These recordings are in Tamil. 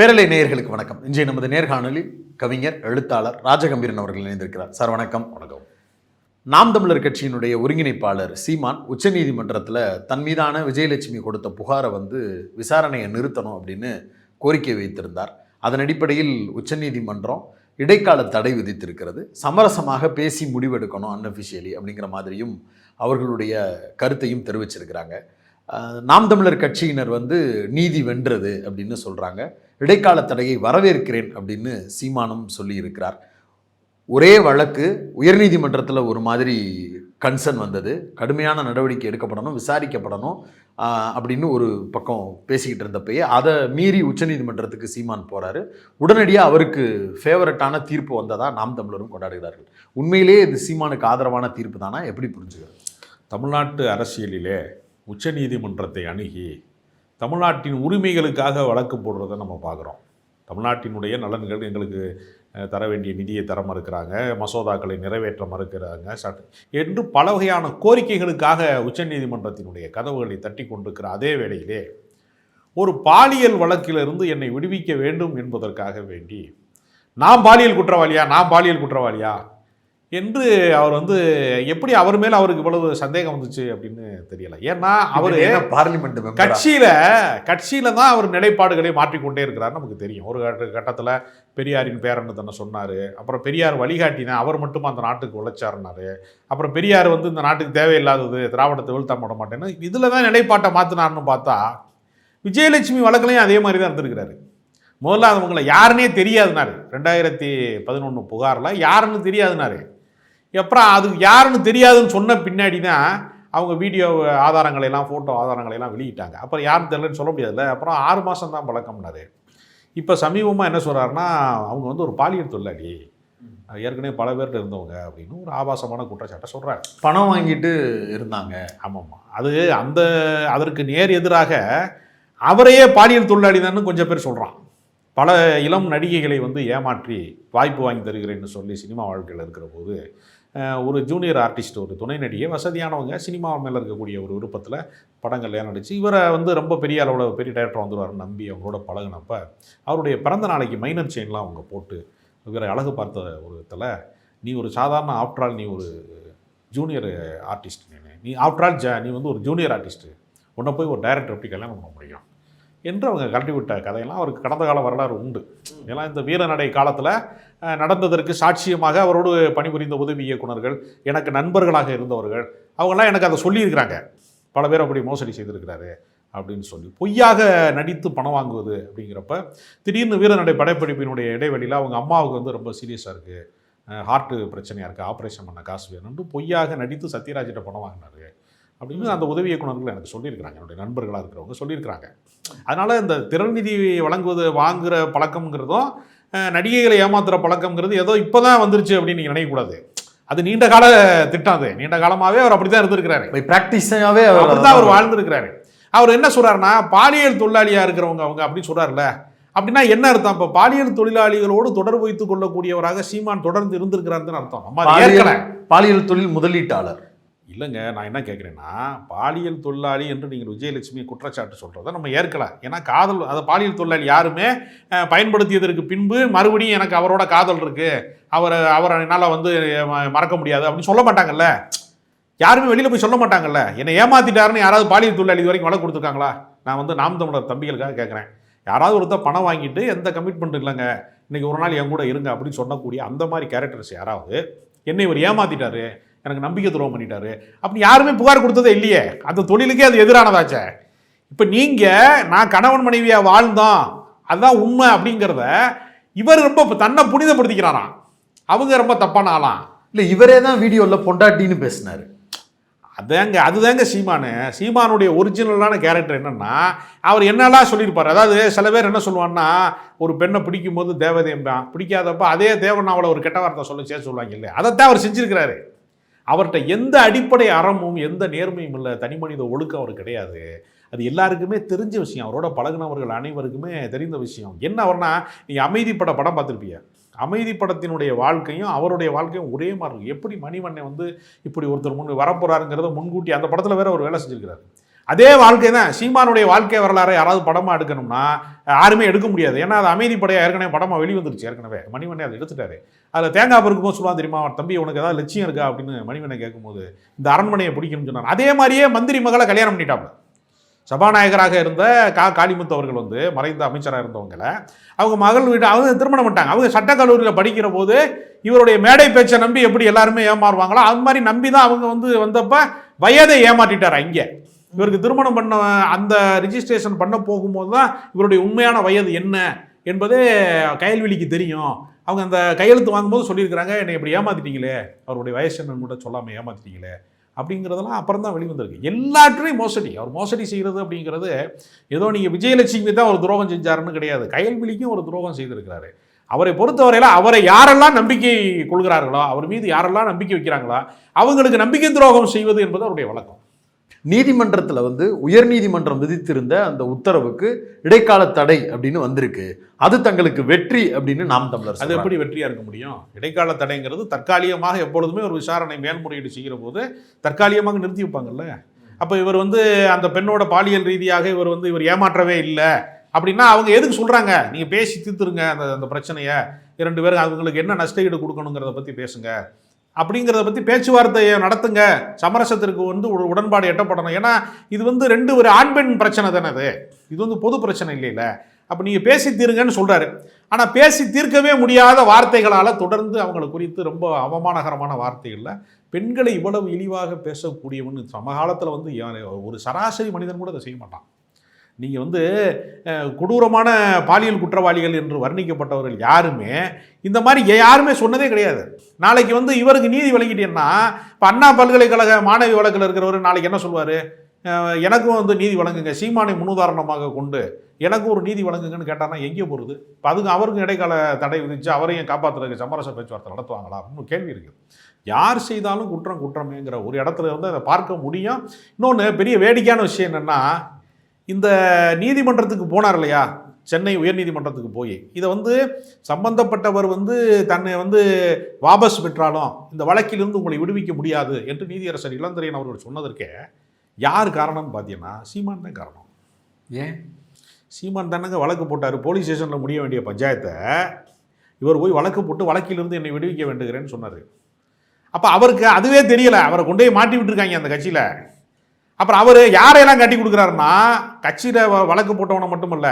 பேரலை நேயர்களுக்கு வணக்கம். இன்றைய நமது நேர்காணலில் கவிஞர் எழுத்தாளர் ராஜகம்பீரன் அவர்கள் இணைந்திருக்கிறார். சார் வணக்கம். வணக்கம். நாம் தமிழர் கட்சியினுடைய ஒருங்கிணைப்பாளர் சீமான் உச்சநீதிமன்றத்தில் தன் மீதான விஜயலட்சுமி கொடுத்த புகாரை வந்து விசாரணையை நிறுத்தணும் அப்படின்னு கோரிக்கை வைத்திருந்தார். அதன் அடிப்படையில் உச்சநீதிமன்றம் இடைக்கால தடை விதித்திருக்கிறது. சமரசமாக பேசி முடிவெடுக்கணும் அன்அஃபிஷியலி அப்படிங்கிற மாதிரியும் அவர்களுடைய கருத்தையும் தெரிவிச்சிருக்கிறாங்க. நாம் தமிழர் கட்சியினர் வந்து நீதி வென்றது அப்படின்னு சொல்கிறாங்க இடைக்கால தடையை வரவேற்கிறேன் அப்படின்னு சீமானும் சொல்லியிருக்கிறார். ஒரே வழக்கு உயர்நீதிமன்றத்தில் ஒரு மாதிரி கன்சர்ன் வந்தது. கடுமையான நடவடிக்கை எடுக்கப்படணும் விசாரிக்கப்படணும் அப்படின்னு ஒரு பக்கம் பேசிக்கிட்டு இருந்தப்பயே அதை மீறி உச்சநீதிமன்றத்துக்கு சீமான் போகிறாரு உடனடியாக அவருக்கு ஃபேவரட்டான தீர்ப்பு வந்ததா நாம் தமிழரும் கொண்டாடுகிறார்கள். உண்மையிலேயே இது சீமானுக்கு ஆதரவான தீர்ப்பு தானா? எப்படி புரிஞ்சுக்கிறது? தமிழ்நாட்டு அரசியலிலே உச்சநீதிமன்றத்தை அணுகி தமிழ்நாட்டின் உரிமைகளுக்காக வழக்கு போடுறதை நம்ம பார்க்குறோம். தமிழ்நாட்டினுடைய நலன்கள் எங்களுக்கு தர வேண்டிய நிதியை தர மறுக்கிறாங்க மசோதாக்களை நிறைவேற்ற மறுக்கிறாங்க சட்ட என்று பல வகையான கோரிக்கைகளுக்காக உச்சநீதிமன்றத்தினுடைய கதவுகளை தட்டி கொண்டிருக்கிற அதே வேளையிலே ஒரு பாலியல் வழக்கிலிருந்து என்னை விடுவிக்க வேண்டும் என்பதற்காக வேண்டி நான் பாலியல் குற்றவாளியா? நான் பாலியல் குற்றவாளியா? என்று அவர் வந்து எப்படி அவர் மேல அவருக்கு இவ்வளவு சந்தேகம் வந்துச்சு அப்படின்னு தெரியல. ஏன்னா அவர் பார்லிமெண்ட்? கட்சியில கட்சியில தான் அவர் நிலைப்பாடுகளை மாற்றிக்கொண்டே இருக்கிறார் நமக்கு தெரியும். ஒரு கட்ட- கட்டத்துல பெரியாரின் பேரன்னு தன்னை சொன்னாரு. அப்புறம் பெரியார் வழிகாட்டி தான் அவர் மட்டும் அந்த நாட்டுக்கு உழைச்சாருனாரு அப்புறம் பெரியார் வந்து இந்த நாட்டுக்கு தேவையில்லாதது திராவிடத்தை வீழ்த்த மாட்ட மாட்டேன்னு இதுல தான் நிலைப்பாட்டை மாத்தினார்னு பார்த்தா விஜயலட்சுமி வழக்குலையும் அதே மாதிரி தான் இருந்திருக்கிறாரு. முதல்ல அவங்கள யாருன்னே தெரியாதுனாரு ரெண்டாயிரத்தி பதினொன்று புகாரில் யாருன்னு தெரியாதுனாரு அப்புறம் அது யாருன்னு தெரியாதுன்னு சொன்ன பின்னாடி தான் அவங்க வீடியோ ஆதாரங்களை எல்லாம் ஃபோட்டோ ஆதாரங்களை எல்லாம் வெளியிட்டாங்க. அப்புறம் யாரும் தெரியலன்னு சொல்ல முடியாதுல்ல. அப்புறம் ஆறு மாதம் தான் பழக்கம்னாரு. இப்போ சமீபமாக என்ன சொல்கிறாருன்னா அவங்க வந்து ஒரு பாலியல் தொழிலாளி. ஏற்கனவே பல பேர்கிட்ட இருந்தவங்க அப்படின்னு ஒரு ஆபாசமான குற்றச்சாட்டை சொல்கிறாரு பணம் வாங்கிட்டு இருந்தாங்க. ஆமாம்மா. அது அந்த அதற்கு நேர் எதிராக அவரையே பாலியல் தொழிலாளி தான் கொஞ்சம் பேர் சொல்கிறான் பல இளம் நடிகைகளை வந்து ஏமாற்றி வாய்ப்பு வாங்கி தருகிறேன்னு சொல்லி சினிமா வாழ்க்கையில் இருக்கிற போது ஒரு ஜூனியர் ஆர்டிஸ்ட் ஒரு துணை நடிகை வசதியானவங்க சினிமா மேலே இருக்கக்கூடிய ஒரு விருப்பத்தில் படங்கள்லாம் நடிச்சு இவரை வந்து ரொம்ப பெரிய அளவில் பெரிய டைரக்டர் வந்துடுவாருன்னு நம்பி அவங்களோட பழகினப்ப அவருடைய பிறந்த நாளைக்கு மைனர் செயின்லாம் அவங்க போட்டு இவரை அழகு பார்த்த ஒரு இதில் நீ ஒரு சாதாரண ஆஃப்டர் ஆல் நீ ஒரு ஜூனியர் ஆர்டிஸ்ட் நீ நீ ஆஃப்டர் ஆல் ஜ நீ வந்து ஒரு ஜூனியர் ஆர்டிஸ்ட்டு உன்னை போய் ஒரு டைரக்டர் எப்படி கல்யாணம் பண்ண முடியும். என்று அவங்க கழட்டி விட்ட கதையெல்லாம் அவருக்கு கடந்த கால வரலாறு உண்டு. ஏன்னா இந்த வீரநடை காலத்தில் நடந்ததற்கு சாட்சியமாக அவரோடு பணிபுரிந்த உதவி இயக்குனர்கள் எனக்கு நண்பர்களாக இருந்தவர்கள் அவங்கெல்லாம் எனக்கு அதை சொல்லியிருக்கிறாங்க. பல பேர் அப்படி மோசடி செய்திருக்கிறாரு அப்படின்னு சொல்லி. பொய்யாக நடித்து பணம் வாங்குவது அப்படிங்கிறப்ப திடீர்னு வீரநடை படைப்பிடிப்பினுடைய இடைவெளியில் அவங்க அம்மாவுக்கு வந்து ரொம்ப சீரியஸாக இருக்குது ஹார்ட்டு பிரச்சனையாக இருக்குது ஆப்ரேஷன் பண்ண காசு வேணும்னு பொய்யாக நடித்து சத்யராஜிட்ட பணம் வாங்கினாரு. அப்படின்னு அந்த உதவி இயக்குனர்கள் எனக்கு சொல்லியிருக்கிறாங்க. என்னுடைய நண்பர்களாக இருக்கிறவங்க சொல்லியிருக்கிறாங்க. அதனால் இந்த திறன்நிதி வழங்குவது வாங்குகிற பழக்கம்ங்கிறதும் நடிகைகளை ஏமாத்துற பழக்கம்ங்கிறது ஏதோ இப்போ தான் வந்துருச்சு அப்படின்னு நீங்கள் நினைக்கக்கூடாது. அது நீண்ட கால திட்டம் அது. நீண்ட காலமாகவே அவர் அப்படி தான் இருந்திருக்கிறாரு ப்ராக்டிஸாகவே அவர் அப்படிதான் அவர் வாழ்ந்திருக்கிறாரு. அவர் என்ன சொல்றாருன்னா பாலியல் தொழிலாளியா இருக்கிறவங்க அவங்க அப்படின்னு சொல்றாருல்ல. அப்படின்னா என்ன அர்த்தம்? இப்போ பாலியல் தொழிலாளிகளோடு தொடர்பு வைத்துக் கொள்ளக்கூடியவராக சீமான் தொடர்ந்து இருந்திருக்கிறாருன்னு அர்த்தம். பாலியல் தொழில் முதலீட்டாளர். இல்லைங்க நான் என்ன கேட்குறேன்னா பாலியல் தொழிலாளி என்று நீங்கள் விஜயலட்சுமி குற்றச்சாட்டு சொல்கிறத நம்ம ஏற்கலாம். ஏன்னா காதல் அதை பாலியல் தொழிலாளி யாருமே பயன்படுத்தியதற்கு பின்பு மறுபடியும் எனக்கு அவரோட காதல் இருக்குது அவர் அவரை என்னால் வந்து ம- மறக்க முடியாது அப்படின்னு சொல்ல மாட்டாங்கல்ல? யாருமே வெளியில் போய் சொல்ல மாட்டாங்கல்ல? என்னை ஏமாத்திட்டாருன்னு யாராவது பாலியல் தொழிலாளி இது வரைக்கும் வழக்கு கொடுத்துருக்காங்களா? நான் வந்து நாம் தமிழர் தம்பிகளுக்காக கேட்குறேன். யாராவது ஒருத்தர் பணம் வாங்கிட்டு எந்த கமிட்மெண்ட் இல்லைங்க. இன்னைக்கு ஒரு நாள் என் கூட இருங்க அப்படின்னு சொல்லக்கூடிய அந்த மாதிரி கேரக்டர்ஸ் யாராவது என்னை இவர் ஏமாத்திட்டாரு. எனக்கு நம்பிக்கை துரோகம் பண்ணிட்டாரு. அப்படி யாருமே புகார் கொடுத்ததே இல்லையே. அந்த தொழிலுக்கே அது எதிரானதாச்சே. இப்போ நீங்கள் நான் கணவன் மனைவியாக வாழ்ந்தோம் அதுதான் உண்மை அப்படிங்கிறத இவர் ரொம்ப தன்னை புனிதப்படுத்திக்கிறாராம். அவங்க ரொம்ப தப்பான ஆளாம் இல்ல இவரே தான் வீடியோல பொண்டாட்டின்னு பேசினாரு. அதாங்க அதுதாங்க சீமானு. சீமானுடைய ஒரிஜினலான கேரக்டர் என்னன்னா அவர் என்னெல்லாம் சொல்லியிருப்பார்? அதாவது சில பேர் என்ன சொல்லுவான்னா ஒரு பெண்ணை பிடிக்கும் போது தேவதையம்பான். பிடிக்காதப்ப அதே தேவன் அவளை ஒரு கெட்ட வார்த்தை சொல்ல சேர்த்து சொல்லுவாங்க இல்லை அதைத்தான் அவர் செஞ்சிருக்கிறாரு. அவர்கிட்ட எந்த அடிப்படை அறமும் எந்த நேர்மையும் இல்லை. தனி மனித ஒழுக்கம் அவர் கிடையாது. அது எல்லாருக்குமே தெரிஞ்ச விஷயம். அவரோட பழகுனவர்கள் அனைவருக்குமே தெரிந்த விஷயம். என்ன அவர்னா நீங்கள் அமைதிப்பட படம் பார்த்துருப்பீங்க அமைதி படத்தினுடைய வாழ்க்கையும் அவருடைய வாழ்க்கையும் ஒரே மாதிரி இருக்கும் எப்படி மணிவண்ணன் வந்து இப்படி ஒருத்தர் முன் வரப்போறாருங்கிறத முன்கூட்டி அந்த படத்தில் வேற ஒரு வேலை செஞ்சிருக்கிறாரு. அதே வாழ்க்கை தான் சீமானுடைய வாழ்க்கை வரலாறை யாராவது படமாக எடுக்கணும்னா யாருமே எடுக்க முடியாது. ஏன்னா அது அமைதிப்படையாக ஏற்கனவே படமாக வெளிவந்துருச்சு ஏற்கனவே. மணிவண்ணே அதை எடுத்துட்டாரு. அதில் தேங்காய் பருக்கும்போது சொல்லுவான் தெரியுமா தம்பி உனக்கு ஏதாவது லட்சியம் இருக்கா? அப்படின்னு மணிவண்ணை கேட்கும்போது இந்த அரண்மனையை பிடிக்கணும்னு சொன்னார். அதே மாதிரியே மந்திரி மகளை கல்யாணம் பண்ணிட்டாப்ல சபாநாயகராக இருந்த கா காளிமுத்து அவர்கள் வந்து மறைந்த அமைச்சராக இருந்தவங்கள அவங்க மகள் வீட்டை அவங்க திருமணம் பண்ணிட்டாங்க. அவங்க சட்டக்கல்லூரியில் படிக்கிற போது இவருடைய மேடை பேச்சை நம்பி எப்படி எல்லாருமே ஏமாறுவாங்களோ அது மாதிரி நம்பி தான் அவங்க வந்து வந்தப்போ வயதை ஏமாற்றிட்டார் இங்கே. இவருக்கு திருமணம் பண்ண அந்த ரிஜிஸ்ட்ரேஷன் பண்ண போகும்போது தான் இவருடைய உண்மையான வயது என்ன என்பதே கயல்வெளிக்கு தெரியும். அவங்க அந்த கையெழுத்து வாங்கும்போது சொல்லியிருக்கிறாங்க என்னை இப்படி ஏமாத்திட்டீங்களே அவருடைய வயசு என்னன்னு கூட சொல்லாமல் ஏமாத்திட்டீங்களே அப்படிங்கிறதெல்லாம் அப்புறம் தான் வெளிவந்திருக்கு. எல்லாற்றையும் மோசடி அவர் மோசடி செய்கிறது அப்படிங்கிறது ஏதோ நீங்கள் விஜயலட்சுமி தான் ஒரு துரோகம் செஞ்சாருன்னு கிடையாது. கயல்விழிக்கும் ஒரு துரோகம் செய்திருக்கிறாரு. அவரை பொறுத்தவரையில் அவரை யாரெல்லாம் நம்பிக்கை கொள்கிறார்களோ அவர் மீது யாரெல்லாம் நம்பிக்கை வைக்கிறாங்களோ அவங்களுக்கு நம்பிக்கை துரோகம் செய்வது என்பது அவருடைய வழக்கம். நீதிமன்றத்தில் வந்து உயர்நீதிமன்றம் விதித்திருந்த அந்த உத்தரவுக்கு இடைக்கால தடை அப்படின்னு வந்திருக்கு. அது தங்களுக்கு வெற்றி அப்படின்னு நாம் தமிழர் அது. எப்படி வெற்றியா இருக்க முடியும்? இடைக்கால தடைங்கிறது தற்காலிகமாக எப்பொழுதுமே ஒரு விசாரணை மேல்முறையீடு செய்கிற போது தற்காலிகமாக நிறுத்தி வைப்பாங்கல்ல? அப்போ இவர் வந்து அந்த பெண்ணோட பாலியல் ரீதியாக இவர் வந்து இவர் ஏமாற்றவே இல்லை. அப்படின்னா அவங்க எதுக்கு சொல்றாங்க? நீங்க பேசி தீர்த்துருங்க அந்த அந்த பிரச்சனையை. இரண்டு பேரும் அவங்களுக்கு என்ன நஷ்டஈடு கொடுக்கணுங்கிறத பத்தி பேசுங்க. அப்படிங்கிறத பற்றி பேச்சுவார்த்தையை நடத்துங்க. சமரசத்திற்கு வந்து ஒரு உடன்பாடு எட்டப்படணும். ஏன்னா இது வந்து ரெண்டு ஒரு ஆண் பெண் பிரச்சனை தானே அது. இது வந்து பொது பிரச்சனை இல்லைல்ல அப்போ நீங்கள் பேசி தீருங்கன்னு சொல்கிறாரு ஆனால் பேசி தீர்க்கவே முடியாத வார்த்தைகளால் தொடர்ந்து அவங்களை குறித்து ரொம்ப அவமானகரமான வார்த்தைகளில் பெண்களை இவ்வளவு இழிவாக பேசக்கூடியவன் சமகாலத்தில் வந்து ஒரு சராசரி மனிதன் கூட அதை செய்ய மாட்டான். நீங்கள் வந்து கொடூரமான பாலியல் குற்றவாளிகள் என்று வர்ணிக்கப்பட்டவர்கள் யாருமே இந்த மாதிரி யாருமே சொன்னதே கிடையாது. நாளைக்கு வந்து இவருக்கு நீதி வழங்கிட்டேன்னா இப்போ அண்ணா பல்கலைக்கழக மாணவி வழக்கில் இருக்கிறவர் நாளைக்கு என்ன சொல்வார்? எனக்கும் வந்து நீதி வழங்குங்க. சீமானை முன்னுதாரணமாக கொண்டு எனக்கும் ஒரு நீதி வழங்குங்கன்னு கேட்டான்னா எங்கே போகிறது இப்போ அதுக்கு அவருக்கும் இடைக்கால தடை விதிச்சு அவரையும் காப்பாற்றுறதுக்கு சமரச பேச்சுவார்த்தை நடத்துவாங்களா? அப்படின்னு கேள்வி இருக்குது யார் செய்தாலும் குற்றம் குற்றமேங்கிற ஒரு இடத்துல வந்து அதை பார்க்க முடியும். இன்னொன்று பெரிய வேடிக்கையான விஷயம் என்னென்னா இந்த நீதிமன்றத்துக்கு போனார் இல்லையா? சென்னை உயர்நீதிமன்றத்துக்கு போய். இதை வந்து சம்பந்தப்பட்டவர் வந்து தன்னை வந்து வாபஸ் பெற்றாலும் இந்த வழக்கிலிருந்து உங்களை விடுவிக்க முடியாது என்று நீதியரசர் இளந்திரையன் அவர்கள் சொன்னதற்கே யார் காரணம்னு பார்த்தீங்கன்னா சீமான் தான் காரணம். ஏன்? சீமான் தானங்க வழக்கு போட்டார். போலீஸ் ஸ்டேஷனில் முடிய வேண்டிய பஞ்சாயத்தை இவர் போய் வழக்கு போட்டு வழக்கிலிருந்து என்னை விடுவிக்க வேண்டுகிறேன்னு சொன்னார். அப்போ அவருக்கு அதுவே தெரியல. அவரை கொண்டு போய் மாட்டி விட்டுருக்காங்க அந்த கட்சியில். அப்புறம் அவர் யாரையெல்லாம் கட்டி கொடுக்குறாருன்னா கட்சியில் வழக்கு போட்டவனை மட்டுமல்ல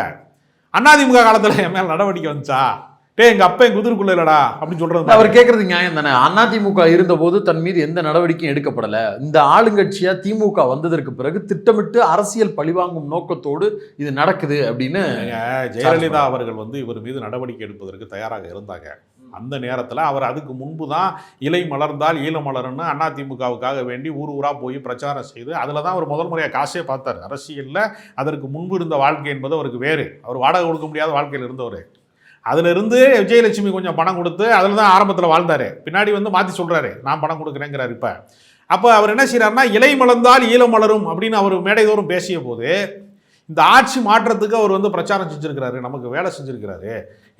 அதிமுக காலத்தில் என் மேலே நடவடிக்கை வந்துச்சா? டேய் எங்கள் அப்பா என் குதிருக்குள்ள இல்லடா அப்படின்னு சொல்கிறது அவர் கேட்கறது நியாயம் தானே? அதிமுக இருந்தபோது தன் மீது எந்த நடவடிக்கையும் எடுக்கப்படல. இந்த ஆளுங்கட்சியா திமுக வந்ததற்கு பிறகு திட்டமிட்டு அரசியல் பழிவாங்கும் நோக்கத்தோடு இது நடக்குது அப்படின்னு ஜெயலலிதா அவர்கள் வந்து இவர் மீது நடவடிக்கை எடுப்பதற்கு தயாராக இருந்தாங்க. அந்த நேரத்தில் அவர் அதுக்கு முன்பு தான் இலை மலர்ந்தால் ஈழ மலர்னு அதிமுகவுக்காக வேண்டி ஊர் ஊராக போய் பிரச்சாரம் செய்து அதில் தான் அவர் முதல் முறையாக காசே பார்த்தார். அரசியலில் அதற்கு முன்பு இருந்த வாழ்க்கை என்பது அவருக்கு வேறு. அவர் வாடகை கொடுக்க முடியாத வாழ்க்கையில் இருந்தவர். அதிலிருந்து விஜயலட்சுமி கொஞ்சம் பணம் கொடுத்து அதில் தான் ஆரம்பத்தில் வாழ்ந்தார். பின்னாடி வந்து மாற்றி சொல்கிறாரு நான் பணம் கொடுக்குறேங்கிறார் இப்போ. அப்போ அவர் என்ன செய்கிறாருன்னா இலை மலர்ந்தால் ஈழம் மலரும் அப்படின்னு அவர் மேடைதோறும் பேசிய போது இந்த ஆட்சி மாற்றத்துக்கு அவர் வந்து பிரச்சாரம் செஞ்சுருக்கிறாரு நமக்கு வேலை செஞ்சுருக்கிறாரு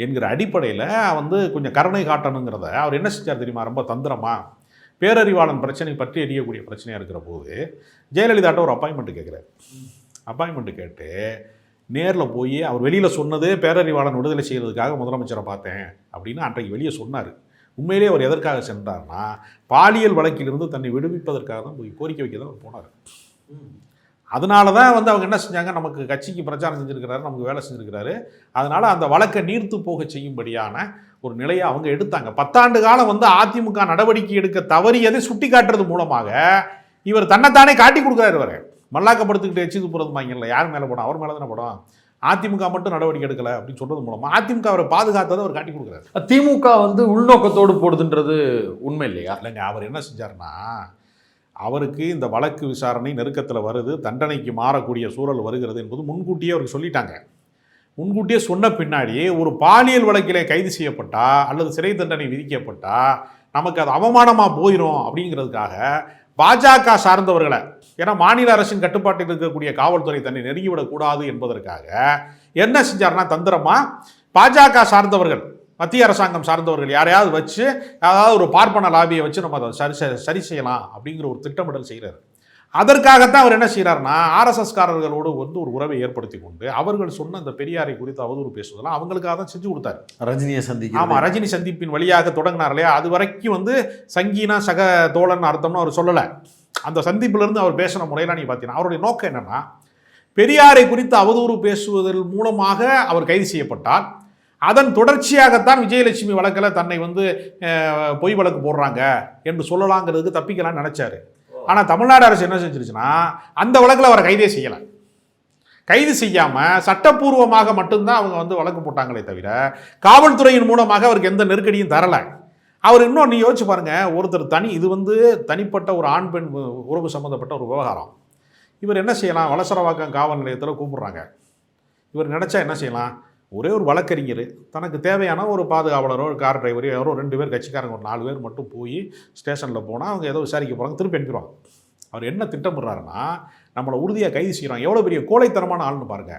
என்கிற அடிப்படையில் வந்து கொஞ்சம் கருணை காட்டணுங்கிறத அவர் என்ன செஞ்சார் தெரியுமா? ரொம்ப தந்திரமாக பேரறிவாளன் பிரச்சனை பற்றி எரியக்கூடிய பிரச்சனையாக இருக்கிற போது ஜெயலலிதாட்ட ஒரு அப்பாயின்மெண்ட் கேட்குறாரு. அப்பாயின்மெண்ட் கேட்டு நேரில் போய் அவர் வெளியில் சொன்னது பேரறிவாளன் விடுதலை செய்கிறதுக்காக முதலமைச்சரை பார்த்தேன் அப்படின்னு அன்றைக்கு வெளியே சொன்னார். உண்மையிலேயே அவர் எதற்காக சென்றார்னா பாலியல் வழக்கிலிருந்து தன்னை விடுவிப்பதற்காக தான் போய் கோரிக்கை வைக்க தான் அவர் போனார். அதனால தான் வந்து அவங்க என்ன செஞ்சாங்க? நமக்கு கட்சிக்கு பிரச்சாரம் செஞ்சிருக்கிறாரு நமக்கு வேலை செஞ்சிருக்கிறாரு. அதனால அந்த வழக்கை நீர்த்து போக செய்யும்படியான ஒரு நிலையை அவங்க எடுத்தாங்க. பத்தாண்டு காலம் வந்து அதிமுக நடவடிக்கை எடுக்க தவறியதை சுட்டி காட்டுறது மூலமாக இவர் தன்னைத்தானே காட்டி கொடுக்குறாரு இவர். மல்லாக்கப்படுத்திக்கிட்டு எச்சிது போகிறதுமாங்கல்ல யார் மேலே படம்? அவர் மேலே தானே படம்? அதிமுக மட்டும் நடவடிக்கை எடுக்கல அப்படின்னு சொல்றது மூலமா அதிமுக அவரை பாதுகாத்ததை அவர் காட்டி கொடுக்குறாரு. திமுக வந்து உள்நோக்கத்தோடு போடுதுன்றது உண்மை இல்லையா? இல்லைங்க அவர் என்ன செஞ்சாருன்னா அவருக்கு இந்த வழக்கு விசாரணை நெருக்கத்தில் வருது தண்டனைக்கு மாறக்கூடிய சூழல் வருகிறது என்பது முன்கூட்டியே அவருக்கு சொல்லிட்டாங்க. முன்கூட்டியே சொன்ன பின்னாடி ஒரு பாலியல் வழக்கிலே கைது செய்யப்பட்டா அல்லது சிறை தண்டனை விதிக்கப்பட்டா நமக்கு அது அவமானமாக போயிடும் அப்படிங்கிறதுக்காக பாஜக சார்ந்தவர்களை ஏன்னா மாநில அரசின் கட்டுப்பாட்டில் இருக்கக்கூடிய காவல்துறை தன்னை நெருங்கிவிடக்கூடாது என்பதற்காக என்ன செஞ்சார்னா தந்திரமா பாஜக சார்ந்தவர்கள் மத்திய அரசாங்கம் சார்ந்தவர்கள் யாரையாவது வச்சு அதாவது ஒரு பார்ப்பன லாபியை வச்சு நம்ம அதை சரி சரி செய்யலாம் அப்படிங்கிற ஒரு திட்டமிடல் செய்கிறாரு அதற்காகத்தான் அவர் என்ன செய்கிறாருன்னா ஆர்எஸ்எஸ்காரர்களோடு வந்து ஒரு உறவை ஏற்படுத்தி கொண்டு அவர்கள் சொன்ன அந்த பெரியாரை குறித்து அவதூறு பேசுவதெல்லாம் அவங்களுக்காக தான் செஞ்சு கொடுத்தாரு. ரஜினியை ஆமா சந்திக்க ரஜினி சந்திப்பின் வழியாக தொடங்கினார் இல்லையா? அது வரைக்கும் வந்து சங்கீனா சக தோழன் அர்த்தம்னு அவர் சொல்லலை. அந்த சந்திப்புல இருந்து அவர் பேசின முறையெல்லாம் நீங்க பார்த்தீங்கன்னா அவருடைய நோக்கம் என்னன்னா பெரியாரை குறித்து அவதூறு பேசுவதன் மூலமாக அவர் கைது செய்யப்பட்டால் அதன் தொடர்ச்சியாகத்தான் விஜயலட்சுமி வழக்கில் தன்னை வந்து பொய் வழக்கு போடுறாங்க என்று சொல்லலாங்கிறதுக்கு தப்பிக்கலாம்னு நினச்சாரு. ஆனால் தமிழ்நாடு அரசு என்ன செஞ்சிருச்சுன்னா அந்த வழக்கில் அவரை கைதே செய்யலை. கைது செய்யாமல் சட்டப்பூர்வமாக மட்டும்தான் அவங்க வந்து வழக்கு போட்டாங்களே தவிர காவல்துறையின் மூலமாக அவருக்கு எந்த நெருக்கடியும் தரலை. அவர் இன்னும் நீ யோசிச்சு பாருங்க ஒருத்தர் தனி இது வந்து தனிப்பட்ட ஒரு ஆண் பெண் உறவு சம்மந்தப்பட்ட ஒரு விவகாரம். இவர் என்ன செய்யலாம்? வலசரவாக்கம் காவல் நிலையத்தில் கூப்பிடுறாங்க. இவர் நினச்சா என்ன செய்யலாம்? ஒரே ஒரு வழக்கறிஞர் தனக்கு தேவையான ஒரு பாதுகாவலரோ ஒரு கார் டிரைவரோ யாரோ ரெண்டு பேர் கட்சிக்காரங்க ஒரு நாலு பேர் மட்டும் போய் ஸ்டேஷனில் போனால் அவங்க ஏதோ விசாரிக்க போகிறாங்க திருப்பி அனுப்பிடுவாங்க. அவர் என்ன திட்டமிடுறாருன்னா நம்மளை உறுதியாக கைது செய்கிறாங்க எவ்வளோ பெரிய கோழைத்தனமான ஆள்னு பாருங்க.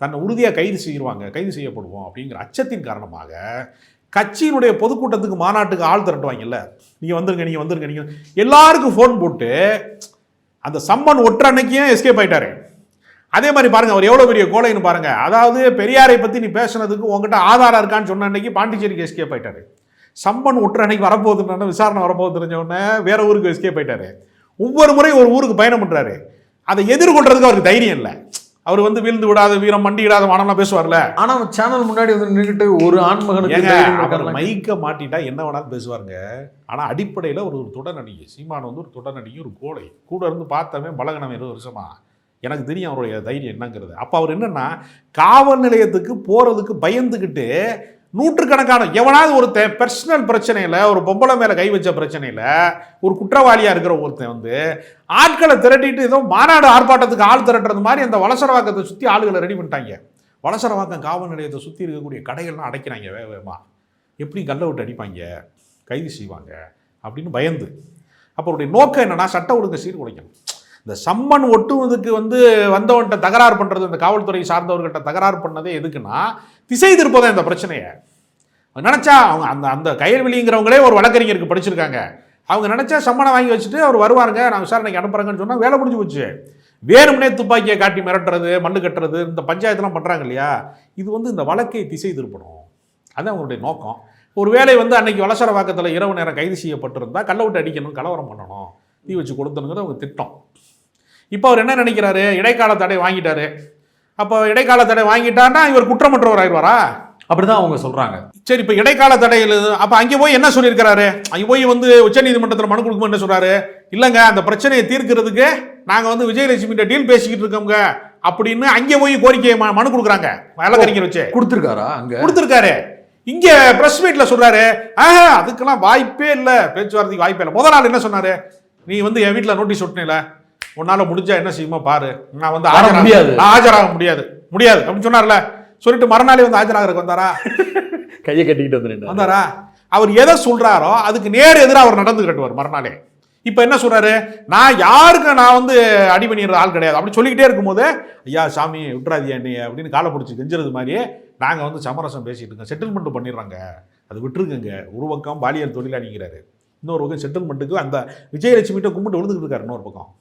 தன்னை உறுதியாக கைது செய்வாங்க கைது செய்யப்படுவோம் அப்படிங்கிற அச்சத்தின் காரணமாக கட்சியினுடைய பொதுக்கூட்டத்துக்கு மாநாட்டுக்கு ஆள் திரட்டுவாங்கல்ல. நீங்கள் வந்துருங்க நீங்கள் வந்துருங்க நீங்கள் எல்லாருக்கும் ஃபோன் போட்டு அந்த சம்மன் ஒற்ற அன்னைக்கே எஸ்கேப் ஆகிட்டாரு அதே மாதிரி பாருங்க அவர் எவ்வளோ பெரிய கோழைன்னு பாருங்க. அதாவது பெரியாரை பற்றி நீ பேசுனதுக்கு உங்ககிட்ட ஆதாரம் இருக்கான்னு சொன்ன அன்னைக்கு பாண்டிச்சேரிக்கு எஸ்கேப் ஆயிட்டாரு. சம்பன் ஒற்ற அன்னைக்கு வரப்போகுதுன்னு விசாரணை வரப்போகுது தெரிஞ்ச உடனே வேற ஊருக்கு எஸ்கேப் ஆயிட்டாரு. ஒவ்வொரு முறையும் ஒரு ஊருக்கு பயணம் பண்றாரு. அதை எதிர்கொள்றதுக்கு அவருக்கு தைரியம் இல்லை. அவர் வந்து வீழ்ந்து விடாத வீரம் மண்டியிடாத வானம்லாம் பேசுவார்ல. ஆனா அவன் சேனல் முன்னாடி வந்து நின்றுட்டு ஒரு ஆண்மகனுக்கு. மைக்க மாட்டிட்டா என்ன வேணாலும் பேசுவாருங்க. ஆனா அடிப்படையில ஒரு ஒரு தொடர் நடிகை. சீமான் வந்து ஒரு தொடர் நடிகை ஒரு கோழை. கூட இருந்து பார்த்தவன் பழகனவன் இருபது வருஷமா. எனக்கு தெரியும் அவருடைய தைரியம் என்னங்கிறது. அப்போ அவர் என்னென்னா காவல் நிலையத்துக்கு போகிறதுக்கு பயந்துக்கிட்டு நூற்றுக்கணக்கான எவனாவது ஒருத்தன் பர்சனல் பிரச்சனையில் ஒரு பொம்பளை மேலே கை வச்ச பிரச்சனையில் ஒரு குற்றவாளியாக இருக்கிற ஒருத்தன் வந்து ஆட்களை திரட்டிட்டு ஏதோ மாநாடு ஆர்ப்பாட்டத்துக்கு ஆள் திரட்டுறது மாதிரி அந்த வலசரவாக்கத்தை சுற்றி ஆளுகளை ரெடி பண்ணிட்டாங்க. வலசரவாக்கம் காவல் நிலையத்தை சுற்றி இருக்கக்கூடிய கடைகள்லாம் அடைக்கிறாங்க வேக வேகமாக எப்படி கல்லை விட்டு அடிப்பாங்க? கைது செய்வாங்க. அப்படின்னு பயந்து. அப்போ அவருடைய நோக்கம் என்னென்னா சட்ட ஒழுங்கை சீர்குலைக்கணும். இந்த சம்மன் ஒட்டுவதுக்கு வந்து வந்தவன்கிட்ட தகராறு பண்ணுறது இந்த காவல்துறை சார்ந்தவர்கிட்ட தகராறு பண்ணதே எதுக்குன்னா திசை திருப்பதான் இந்த பிரச்சனையை. நினச்சா அவங்க அந்த அந்த கயல்வெளிங்கிறவங்களே ஒரு வழக்கறிஞருக்கு படிச்சிருக்காங்க. அவங்க நினச்சா சம்மனை வாங்கி வச்சுட்டு அவர் வருவாருங்க நான் விசாரணைக்கு அனுப்புறேங்கன்னு சொன்னால் வேலை முடிஞ்சு போச்சு. வேணும்னே துப்பாக்கியை காட்டி மிரட்டுறது மண்ணு கட்டுறது இந்த பஞ்சாயத்துலாம் பண்ணுறாங்க இல்லையா? இது வந்து இந்த வழக்கை திசை திருப்பணும். அது அவங்களுடைய நோக்கம். ஒரு வேலை வந்து அன்னைக்கு வலசரவாக்கத்தில் இரவு நேரம் கைது செய்யப்பட்டிருந்தால் கள்ள விட்டு அடிக்கணும் கலவரம் பண்ணணும் தீ வச்சு கொடுத்தணுங்கிறது அவங்க திட்டம். இப்போ அவர் என்ன நினைக்கிறாரு? இடைக்கால தடை வாங்கிட்டாரு. அப்போ இடைக்கால தடை வாங்கிட்டான்னா இவர் குற்றமற்றவர் ஆயிடுவாரா? அப்படிதான் அவங்க சொல்றாங்க. சரி இப்போ இடைக்கால தடையில் அப்போ அங்கே போய் என்ன சொல்லியிருக்கிறாரு? அங்கே போய் வந்து உச்சநீதிமன்றத்தில் மனு கொடுக்கும்போது என்ன சொல்றாரு? இல்லைங்க அந்த பிரச்சனையை தீர்க்கிறதுக்கு நாங்கள் வந்து விஜயலட்சுமிகிட்ட டீல் பேசிக்கிட்டு இருக்கோங்க அப்படின்னு அங்கே போய் கோரிக்கையை மனு கொடுக்குறாங்க. வழக்கறிஞர் வச்சு. கொடுத்துருக்காரா அங்க? கொடுத்துருக்காரு. இங்க பிரஸ் மீட்ல சொல்றாரு. ஆஹா அதுக்கெல்லாம் வாய்ப்பே இல்ல. பேச்சுவார்த்தைக்கு வாய்ப்பே இல்லை. முதல் நாள் என்ன சொன்னாரு? நீ வந்து என் வீட்டில் நோட்டீஸ் ஒட்டினில. உன்னால முடிஞ்சா என்ன செய்யுமா பாரு. நான் வந்து ஆஜராக முடியாது. ஆஜராக முடியாது. முடியாது. அப்படின்னு சொன்னார்ல. சொல்லிட்டு மறுநாளே வந்து ஆஜராகிறதுக்கு வந்தாரா? கையை கட்டிக்கிட்டு வந்து. வந்தாரா? அவர் எதை சொல்றாரோ அதுக்கு நேர் எதிராக அவர் நடந்து கட்டுவார் மறுநாளே. இப்போ என்ன சொல்றாரு? நான் யாருக்கு நான் வந்து அடி பண்ணிடுற ஆள் கிடையாது. அப்படி சொல்லிக்கிட்டே இருக்கும்போது ஐயா சாமி விட்டுறாதியா என்னைய அப்படின்னு காலை பிடிச்சி கெஞ்சுறது மாதிரியே நாங்கள் வந்து சமரசம் பேசிட்டு இருக்கோம். செட்டில்மெண்ட் பண்ணிடுறாங்க. அது விட்டுருக்குங்க. ஒரு பக்கம் பாலியல் தொழிலாளிங்கிறாரு. இன்னொரு பக்கம் செட்டில்மெண்ட்டுக்கு அந்த விஜயலட்சுமிகிட்ட கும்பிட்டு விழுந்துட்டு இருக்காரு. இன்னொரு பக்கம்.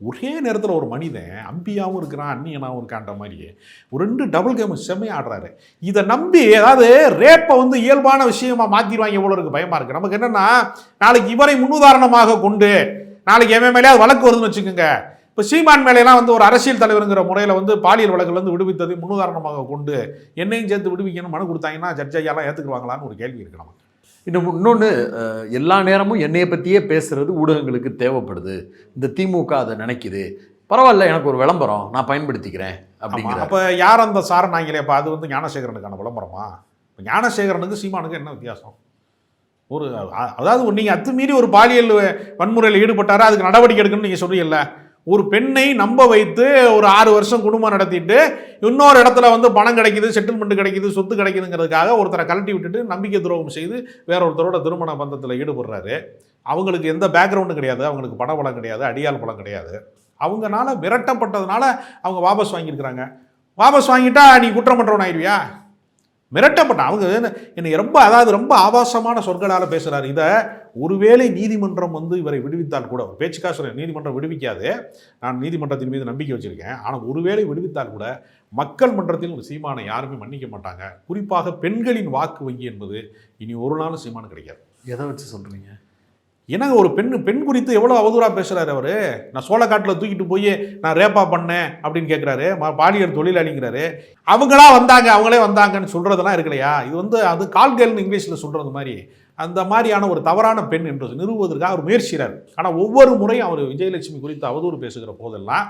ஒரே நேரத்தில் ஒரு மனிதன் அம்பியாவும் இருக்கிறான் அன்னியனாகவும் இருக்கான்ற மாதிரியே ஒரு ரெண்டு டபுள் கேம் செம்மையா ஆடுறாரு. இதை நம்பி அதாவது ரேப்பை வந்து இயல்பான விஷயமா மாற்றிடுவாங்க எவ்வளோ இருக்குது பயமாக இருக்குது நமக்கு என்னென்னா நாளைக்கு இவரை முன்னுதாரணமாக கொண்டு நாளைக்கு எவன் மேலேயாவது வழக்கு வருதுன்னு வச்சுக்கோங்க. இப்போ சீமான் மேலையெல்லாம் வந்து ஒரு அரசியல் தலைவருங்கிற முறையில் வந்து பாலியல் வழக்குலேருந்து விடுவித்தது முன்னுதாரணமாக கொண்டு என்னையும் சேர்த்து விடுவிக்கணும் மனு கொடுத்தாங்கன்னா ஜட்ஜ் ஐயாலாம் ஏற்றுக்குவாங்களான்னு ஒரு கேள்வி இருக்கு நமக்கு. இன்னும் இன்னொன்று எல்லா நேரமும் என்னைய பற்றியே பேசுறது ஊடகங்களுக்கு தேவைப்படுது. இந்த திமுக அதை நினைக்குது. பரவாயில்ல எனக்கு ஒரு விளம்பரம் நான் பயன்படுத்திக்கிறேன் அப்படிங்கிற அப்போ யார் அந்த சாரணாங்களே அப்போ அது வந்து ஞானசேகரனுக்கான விளம்பரமா? இப்போ ஞானசேகரனுக்கு சீமானுக்கு என்ன வித்தியாசம்? ஒரு அதாவது நீங்கள் அத்துமீறி ஒரு பாலியல் வன்முறையில் ஈடுபட்டாரா? அதுக்கு நடவடிக்கை எடுக்கணும்னு நீங்கள் சொல்றீங்கல்ல. ஒரு பெண்ணை நம்ப வைத்து ஒரு ஆறு வருஷம் குடும்பம் நடத்திட்டு இன்னொரு இடத்துல வந்து பணம் கிடைக்குது செட்டில்மெண்ட் கிடைக்குது சொத்து கிடைக்குதுங்கிறதுக்காக ஒருத்தரை கழட்டி விட்டுட்டு நம்பிக்கை துரோகம் செய்து வேற ஒருத்தரோட திருமண பந்தத்தில் ஈடுபடுறாரு. அவங்களுக்கு எந்த பேக்ரவுண்டும் கிடையாது அவங்களுக்கு பண பலம் கிடையாது அடியால் பலம் கிடையாது. அவங்கனால மிரட்டப்பட்டதுனால அவங்க வாபஸ் வாங்கியிருக்கிறாங்க. வாபஸ் வாங்கிட்டா நீ குற்றம் பண்ணுறவன் ஆயிடுவியா மிரட்டப்பட்டான் அவங்க என்னை ரொம்ப அதாவது ரொம்ப ஆபாசமான சொற்களால் பேசுகிறார் இதை ஒருவேளை நீதிமன்றம் வந்து இவரை விடுவித்தால் கூட ஒரு பேச்சுக்காக நீதிமன்றம் விடுவிக்காது. நான் நீதிமன்றத்தின் மீது நம்பிக்கை வச்சுருக்கேன். ஆனால் ஒருவேளை விடுவித்தால் கூட மக்கள் மன்றத்தில் ஒரு சீமானை யாருமே மன்னிக்க மாட்டாங்க. குறிப்பாக பெண்களின் வாக்கு வங்கி என்பது இனி ஒரு நாளும் சீமானு கிடைக்காது. எதை வச்சு சொல்கிறீங்க என்னங்க ஒரு பெண் பெண் குறித்து எவ்வளோ அவதூறாக பேசுகிறாரு அவர்? நான் சோளக்காட்டில் தூக்கிட்டு போய் நான் ரேப்பா பண்ணேன் அப்படின்னு கேட்குறாரு பாலியல் தொழிலாளிங்கிறாரு அவங்களா வந்தாங்க அவங்களே வந்தாங்கன்னு சொல்கிறதெல்லாம் இருக்கலையா? இது வந்து அது கால்கேல்னு இங்கிலீஷில் சொல்கிறது மாதிரி. அந்த மாதிரியான ஒரு தவறான பெண் என்று நிறுவுவதற்காக அவர் முயற்சிகிறார் ஆனால் ஒவ்வொரு முறையும் அவர் விஜயலட்சுமி குறித்து அவதூறு பேசுகிற போதெல்லாம்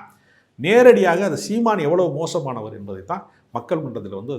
நேரடியாக அது சீமான் எவ்வளோ மோசமானவர் என்பதை தான் மக்கள் மன்றத்தில் வந்து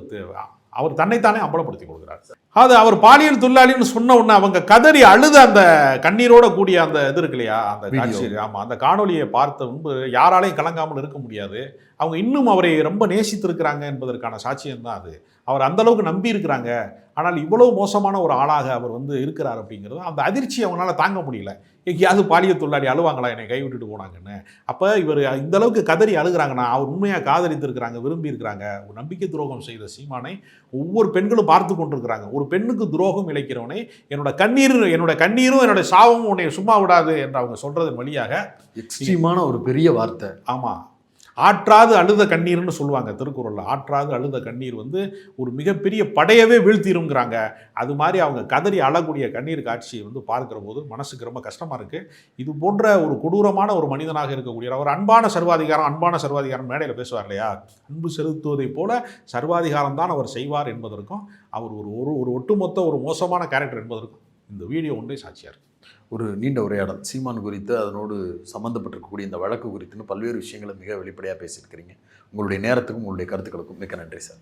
அவர் தன்னைத்தானே அம்பலப்படுத்தி கொடுக்கிறார் அது அவர் பாலியல் தொழிலாளின்னு சொன்ன உடனே அவங்க கதறி அழுத அந்த கண்ணீரோட கூடிய அந்த இது இருக்கு இல்லையா? அந்த. காட்சி. ஆமா அந்த காணொளியை பார்த்த முன்பு யாராலையும் கலங்காமல் இருக்க முடியாது. அவங்க இன்னும் அவரை ரொம்ப நேசித்திருக்கிறாங்க என்பதற்கான சாட்சியம் தான் அது. அவர் அந்த அளவுக்கு நம்பி இருக்கிறாங்க. ஆனால் இவ்வளவு மோசமான ஒரு ஆளாக அவர் வந்து இருக்கிறார் அப்படிங்கிறது அந்த அதிர்ச்சி அவங்களால தாங்க முடியல. எங்கேயாவது பாலியல் தொழிலாளி அழுவாங்களா? என்னை கைவிட்டுட்டு போனாங்கன்னு. அப்போ இவர் இந்த அளவுக்கு கதறி அழுகுறாங்கன்னா அவர் உண்மையாக காதலித்திருக்கிறாங்க விரும்பி இருக்கிறாங்க ஒரு நம்பிக்கை துரோகம் செய்த சீமானை ஒவ்வொரு பெண்களும் பார்த்து கொண்டிருக்கிறாங்க. ஒரு பெண்ணுக்கு துரோகம் இழைக்கிறவனை என்னோட கண்ணீர் என்னோட கண்ணீரும் என்னோட சாவும் உன்னை சும்மா விடாது என்று அவங்க சொல்றதன் வழியாக எக்ஸ்ட்ரீமான ஒரு பெரிய வார்த்தை. ஆமாம் ஆற்றாது அழுத கண்ணீர்னு சொல்லுவாங்க திருக்குறளில். ஆற்றாது அழுத கண்ணீர் வந்து ஒரு மிகப்பெரிய படையவே வீழ்த்திருங்கிறாங்க. அது மாதிரி அவங்க கதறி அழக்கூடிய கண்ணீர் காட்சியை வந்து பார்க்குற போது மனசுக்கு ரொம்ப கஷ்டமாக இருக்குது இது போன்ற ஒரு கொடூரமான ஒரு மனிதனாக இருக்கக்கூடிய ஒரு அன்பான சர்வாதிகாரம் அன்பான சர்வாதிகாரம் மேடையில் பேசுவார் இல்லையா? அன்பு செலுத்துவதைப் போல சர்வாதிகாரம் தான் அவர் செய்வார் என்பதற்கும் அவர் ஒரு ஒரு ஒரு ஒட்டுமொத்த ஒரு மோசமான கேரக்டர் என்பதற்கும் இந்த வீடியோ ஒன்றே சாட்சியாக இருக்குது ஒரு நீண்ட உரையாடல். சீமான் குறித்து அதனோடு சம்மந்தப்பட்டிருக்கக்கூடிய இந்த வழக்கு குறித்துன்னு பல்வேறு விஷயங்களை மிக வெளிப்படையாக பேசியிருக்கிறீங்க. உங்களுடைய நேரத்துக்கும் உங்களுடைய கருத்துக்களுக்கும் மிக்க நன்றி சார்.